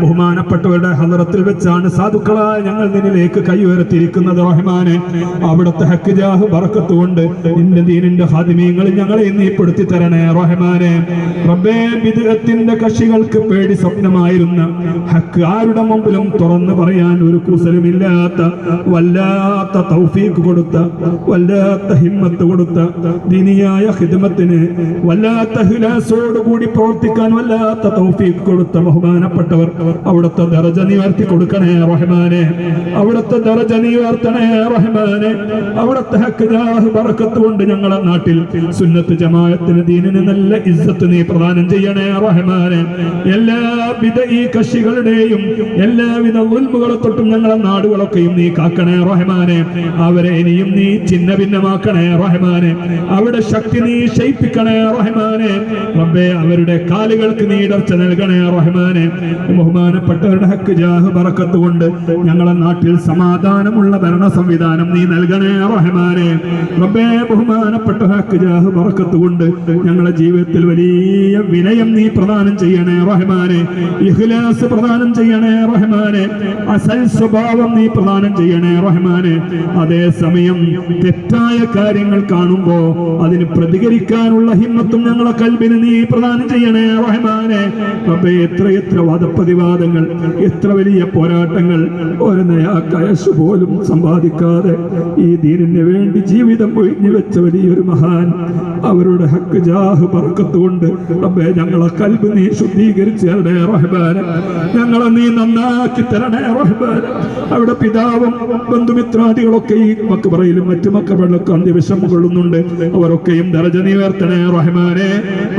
ബഹുമാനപ്പെട്ടവരുടെ ഹലറത്തിൽ വെച്ചാണ് സാധുക്കളായ ഞങ്ങൾ നിന്നിലേക്ക് കൈ ഉയർത്തിയിരിക്കുന്നത് റഹ്മാനെ. അവിടുത്തെ ഹക്കുജാഹ് പറക്കത്തുകൊണ്ട് നിന്റെ ദീനിന്റെ ഹാദിമീങ്ങളിൽ ഞങ്ങളെ നീ പെടുത്തി തരണേ റഹ്മാനെ. റബ്ബേ ബിദ്അത്തിന്റെ കക്ഷികൾക്ക് പേടി സ്വപ്നമായിരുന്ന ഹക്ക് ആരുടെ മുമ്പിലും തുറന്നു പറയാൻ ഒരു കുസലുമില്ലാത്ത വല്ലാത്ത തൗഫീഖ് കൊടുത്ത വല്ലാത്ത ഹിമ്മത്ത് കൊടുത്ത ദീനിയായ ഹിദ്മത്തിന് വല്ലാത്ത ഹിലാസോട് കൂടി പ്രവർത്തിക്കാൻ വല്ലാത്ത തൗഫീഖ് കൊടുത്ത ബഹുമാനപ്പെട്ടവർ അവിടുത്തെ ദറജ നീ ഉയർത്തി കൊടുക്കണേ റഹ്മാനെ. അവിടുത്തെ ദറജ നീ ഉയർത്തണേ റഹ്മാനെ. അവിടുത്തെ ബറക്കത്ത് കൊണ്ട് ഞങ്ങളെ നാട്ടിൽ സുന്നത്ത് ജമാഅത്തിന് ദീനിന് നല്ല ഇസ്സത്ത് നീ പ്രദാനം ചെയ്യണേ റഹ്മാനെ. എല്ലാവിധ ഈ കക്ഷികളുടെയും എല്ലാവിധ ഉൽമുകളെ തൊട്ടും ഞങ്ങളെ നാടുകളൊക്കെയും നീ കാക്കണേ റഹ്മാനെ. അവരെ ഇനിയും നീ ചിന്ന ഭിന്നമാക്കണേ റഹ്മാനെ. അവിടെ ശക്തി നീ ശയിപ്പിക്കണേ റഹ്മാനെ. റബ്ബേ അവരുടെ കാലുകൾക്ക് നീ ഇടർച്ച നൽകണേ റഹ്മാനെ. ബഹുമാനപ്പെട്ടവരുടെ ഹക്ക് ജാഹ് പറക്കത്തുകൊണ്ട് ഞങ്ങളെ നാട്ടിൽ സമാധാനമുള്ള ഭരണ സംവിധാനം നീ നൽകണേ റഹ്മാനെ. റബ്ബേ ബഹുമാനപ്പെട്ട ഹക്ക് ജാഹ് പറക്കത്തുകൊണ്ട് ഞങ്ങളെ ജീവിതത്തിൽ വലിയ വിനയം നീ പ്രദാനം ചെയ്യണേ റഹ്മാനെ. ഇഖ്ലാസ് പ്രദാനം ചെയ്യണേ റഹ്മാനെ. അസൽ സ്വഭാവം നീ പ്രദാനം ചെയ്യണേ റഹ്മാനെ. അതേസമയം തെറ്റായ കാര്യങ്ങൾ കാണുമ്പോ അതിന് പ്രതികരിക്കാനുള്ള ഹിമ്മത്തും ഞങ്ങളെ കൽബിന് നീ പ്രദാനം ചെയ്യണേ റഹ്മാനെ. റബ്ബേ എത്ര എത്ര വാദപ്രതിവാദങ്ങൾ എത്ര വലിയ പോരാട്ടങ്ങൾ ഒരു നയാ കയസ് പോലും സമ്പാദിക്കാതെ ഈ ദീനിന് വേണ്ടി ജീവിതം ഒഴിഞ്ഞു വെച്ച വലിയൊരു മഹാൻ അവരുടെ ഹക്ക് ജാഹ് പറക്കത്തുകൊണ്ട് റബ്ബേ ഞങ്ങളെ കൽബ് നീ ശുദ്ധീകരിച്ച് തരണേ റഹ്മാനെ. ഞങ്ങളെ നീ നന്നാക്കി തരണേ റഹ്ബാന് അവിടെ പിതാവും ബന്ധുമിത്രാദികളൊക്കെ ഈ മക്കബറയിലും മറ്റു മക്കബറിലൊക്കെ അന്ത്യവിഷം കൊള്ളുന്നുണ്ട്. അവരൊക്കെയും ദരജ നീ ഉയർത്തണേ റഹ്മാനെ.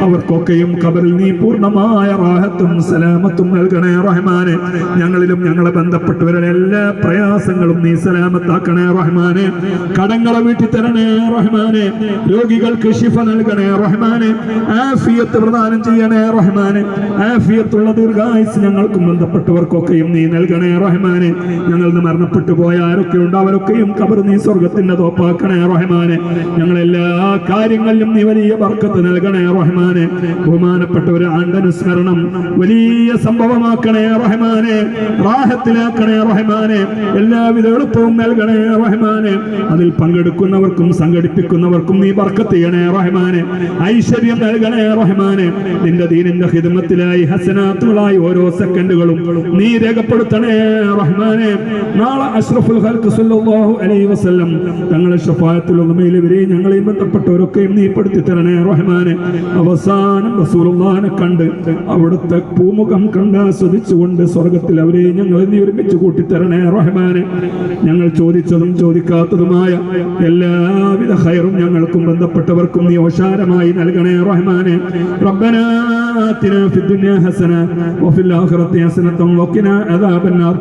അവർക്കൊക്കെയും കബറിൽ നീ പൂർണമായ റാഹത്തും സലാമത്തും നൽകണേ റഹ്മാനെ ഞങ്ങളിലും ഞങ്ങളെ ബന്ധപ്പെട്ടവരുടെ എല്ലാ പ്രയാസങ്ങളും നീ സലാമത്താക്കണേ റഹ്മാനെ. കടങ്ങളെ വീട്ടി തരണേ റഹ്മാനെ. രോഗികൾക്ക് ശിഫ നൽകണേ റഹ്മാനെ. ആഫിയത്ത് പ്രദാനം ചെയ്യണേ റഹ്മാനെ. ആഫിയത്തുള്ള ദീർഘായുസ് ഞങ്ങൾക്കും ബന്ധപ്പെട്ടവർക്കൊക്കെയും നീ നൽകണേ റഹ്മാനെ. ഞങ്ങൾ മരണപ്പെട്ടു പോയ ആരൊക്കെ ഉണ്ട് അവരൊക്കെയും കബർ നീ സ്വർഗത്തിന്റെ തോപ്പാക്കണേ റഹ്മാനെ. ഞങ്ങളെല്ലാ കാര്യങ്ങളിലും നീ വലിയ വർക്കത്ത് നൽകണേ റഹ്മാനെ. ബഹുമാനപ്പെട്ട ഒരു ആണ്ടനുസ്മരണം. വലിയ സംഭവമാക്കണേ റഹ്മാനെ റാഹത്തിലാക്കണേ റഹ്മാനെ എല്ലാവിധ എളുപ്പവും നൽകണേ റഹ്മാനെ. അതിൽ പങ്കെടുക്കുന്നവർക്കും സംഘടിപ്പിക്കുന്നവർക്കും നീ ബർക്കത്ത് ചെയ്യണേ റഹ്മാനെ. ഐശ്വര്യം നൽകണേ റഹ്മാനെ. നിന്റെ ദീനിന്റെ ഹിദമത്തിലായി ഹസനാത്തുകളായി ഓരോ സെക്കൻഡുകളും നീ രേഖപ്പെടുത്തണേ റഹ്മാനെ. നാളെ അഷ്റഫുൽ ഹൽക്ക് സല്ലല്ലാഹു അലൈഹി വസല്ലം തങ്ങളെ ഷഫായത്തുൽ വരെ ഞങ്ങളെയും ബന്ധപ്പെട്ടവരൊക്കെയും നീ പെടുത്തി തരണേ റഹ്മാനെ. അവസാനം റസൂലുള്ളാഹിനെ കണ്ട് അവിടുത്തെ പൂമുഖം കണ്ട് ആസ്വദിച്ചുകൊണ്ട് സ്വർഗത്തിൽ അവരെ ഞങ്ങൾ നീ ഒരുമിച്ച് കൂട്ടിത്തരണേ റഹ്മാനെ. ഞങ്ങൾ ചോദിച്ചതും ചോദിക്കാത്തതുമായ എല്ലാവിധ ഹൈറും ഞങ്ങൾക്കും ബന്ധപ്പെട്ടവർക്കും നീ ഓശാരമായി നൽകണേ റഹ്മാനെ. റബ്ബനാ വഖിനാ അദാബന്നാർ.